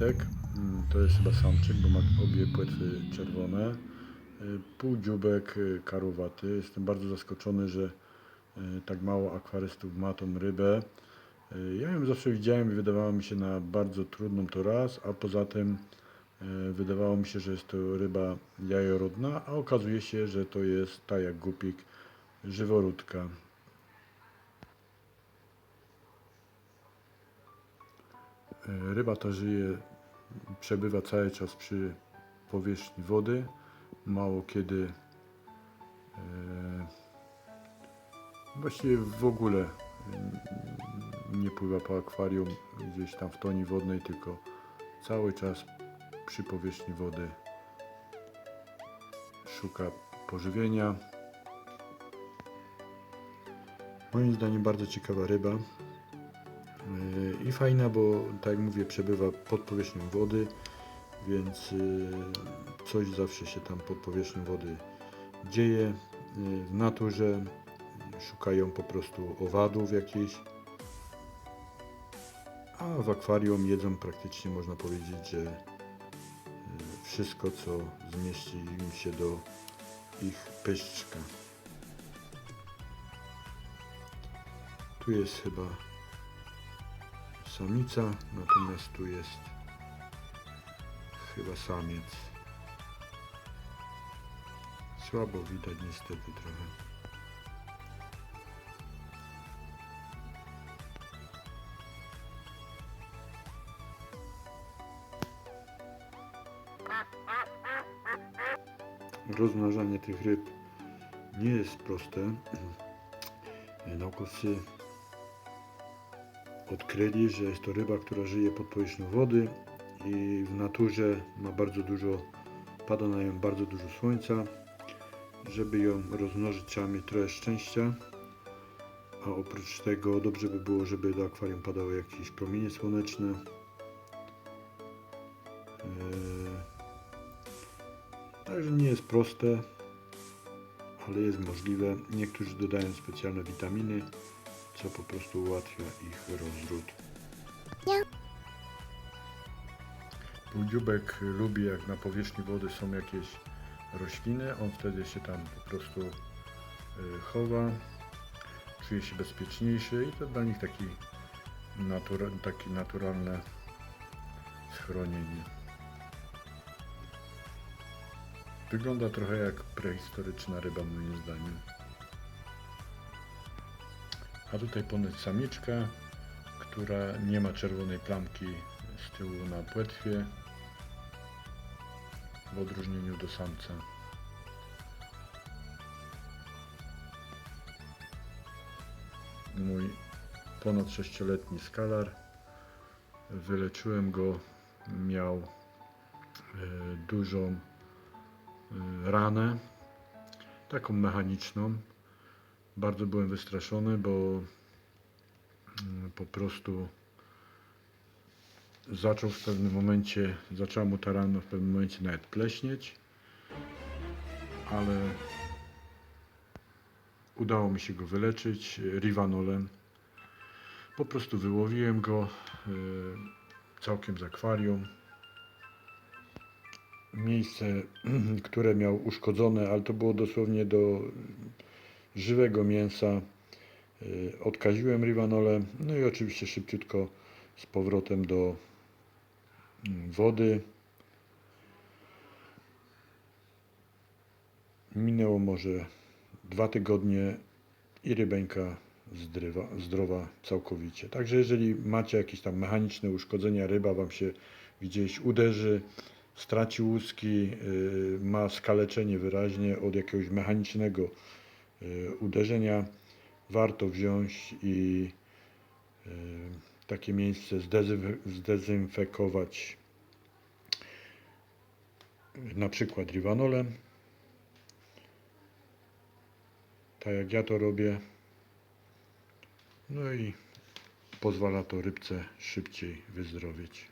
Mm, To jest chyba samczyk, bo ma obie płetwy czerwone. Y, Półdziubek y, karowaty. Jestem bardzo zaskoczony, że y, tak mało akwarystów ma tą rybę. Ja ją zawsze widziałem i wydawała mi się na bardzo trudną to raz, a poza tym wydawało mi się, że jest to ryba jajorodna, a okazuje się, że to jest tak jak gupik żyworódka. Ryba ta żyje, przebywa cały czas przy powierzchni wody. Mało kiedy, e, właściwie w ogóle mm, nie pływa po akwarium gdzieś tam w toni wodnej, tylko cały czas przy powierzchni wody szuka pożywienia. Moim zdaniem bardzo ciekawa ryba. I fajna, bo tak jak mówię, przebywa pod powierzchnią wody, więc yy, coś zawsze się tam pod powierzchnią wody dzieje. Yy, W naturze szukają po prostu owadów jakichś, a w akwarium jedzą praktycznie można powiedzieć, że yy, wszystko co zmieści im się do ich pyszczka. Tu jest chyba samica, natomiast tu jest chyba samiec. Słabo widać niestety trochę. Rozmnażanie tych ryb nie jest proste. Naukowcy odkryli, że jest to ryba, która żyje pod powierzchnią wody i w naturze ma bardzo dużo, pada na nią bardzo dużo słońca. Żeby ją rozmnożyć trzeba mieć trochę szczęścia, a oprócz tego dobrze by było, żeby do akwarium padały jakieś promienie słoneczne. Eee, Także nie jest proste, ale jest możliwe. Niektórzy dodają specjalne witaminy, co po prostu ułatwia ich rozród. Półdziubek lubi jak na powierzchni wody są jakieś rośliny, on wtedy się tam po prostu y, chowa, czuje się bezpieczniejszy i to dla nich taki, natura, takie naturalne schronienie. Wygląda trochę jak prehistoryczna ryba moim zdaniem. A tutaj ponoć samiczka, która nie ma czerwonej plamki z tyłu na płetwie, w odróżnieniu do samca. Mój ponad 6-letni skalar, wyleczyłem go, miał e, dużą e, ranę, taką mechaniczną. Bardzo byłem wystraszony, bo mm, po prostu zaczął w pewnym momencie, zaczęła mu ta rana w pewnym momencie nawet pleśnieć, ale udało mi się go wyleczyć rivanolem. Po prostu wyłowiłem go y, całkiem z akwarium. Miejsce, które miał uszkodzone, ale to było dosłownie do żywego mięsa. y, Odkaziłem rivanolem, no i oczywiście szybciutko z powrotem do mm, wody. Minęło może dwa tygodnie i rybeńka zdrywa, zdrowa całkowicie. Także jeżeli macie jakieś tam mechaniczne uszkodzenia, ryba Wam się gdzieś uderzy, straci łuski, y, ma skaleczenie wyraźnie od jakiegoś mechanicznego uderzenia, warto wziąć i y, takie miejsce zdezynf- zdezynfekować na przykład rivanolem. Tak jak ja to robię. No i pozwala to rybce szybciej wyzdrowieć.